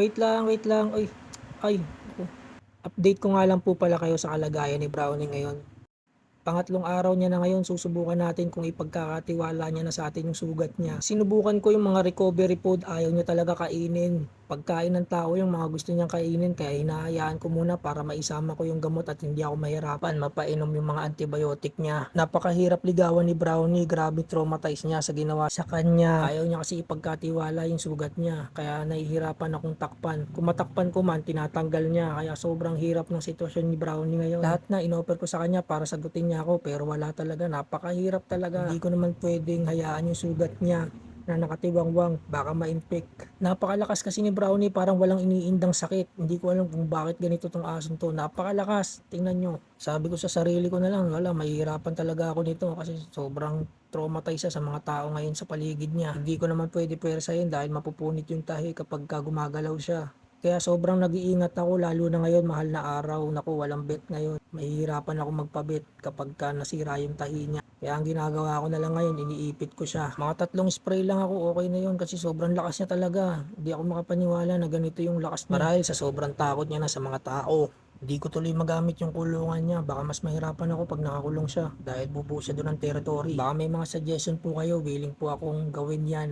Wait lang, wait lang. Ay, ay. Update ko nga lang po pala kayo sa kalagayan ni Brownie ngayon. Pangatlong araw niya na ngayon, susubukan natin kung ipagkakatiwala niya na sa atin yung sugat niya. Sinubukan ko yung mga recovery food, ayaw niya talaga kainin. Pagkain ng tao yung mga gusto niyang kainin, kaya hinahayaan ko muna para maisama ko yung gamot at hindi ako mahirapan mapainom yung mga antibiotic niya. Napakahirap ligawan ni Brownie, grabe traumatized niya sa ginawa sa kanya. Ayaw niya kasi ipagkatiwala yung sugat niya, kaya nahihirapan akong takpan. Kung matakpan ko man, tinatanggal niya, kaya sobrang hirap ng sitwasyon ni Brownie ngayon. Lahat na inoffer ko sa kanya para sagutin niya ako, pero wala talaga, napakahirap talaga. Hindi ko naman pwedeng hayaan yung sugat niya na nakatiwangwang, baka ma-infect. Napakalakas kasi ni Brownie, parang walang iniindang sakit. Hindi ko alam kung bakit ganito tong asong to. Napakalakas, tingnan nyo. Sabi ko sa sarili ko na lang, wala, mahihirapan talaga ako nito kasi sobrang traumatized siya sa mga tao ngayon sa paligid niya. Hindi ko naman pwede pwersahin dahil mapupunit yung tahi kapag ka gumagalaw siya. Kaya sobrang nag-iingat ako lalo na ngayon mahal na araw. Naku, walang bet ngayon. Mahihirapan ako magpabet kapag ka nasira yung tahi niya. Kaya ang ginagawa ko na lang ngayon, iniipit ko siya. Mga tatlong spray lang ako, okay na yun kasi sobrang lakas niya talaga. Hindi ako makapaniwala na ganito yung lakas niya. Marahil sa sobrang takot niya na sa mga tao. Hindi ko tuloy magamit yung kulungan niya. Baka mas mahirapan ako pag nakakulong siya dahil bubuo siya doon ng territory. Baka may mga suggestion po kayo, willing po akong gawin yan.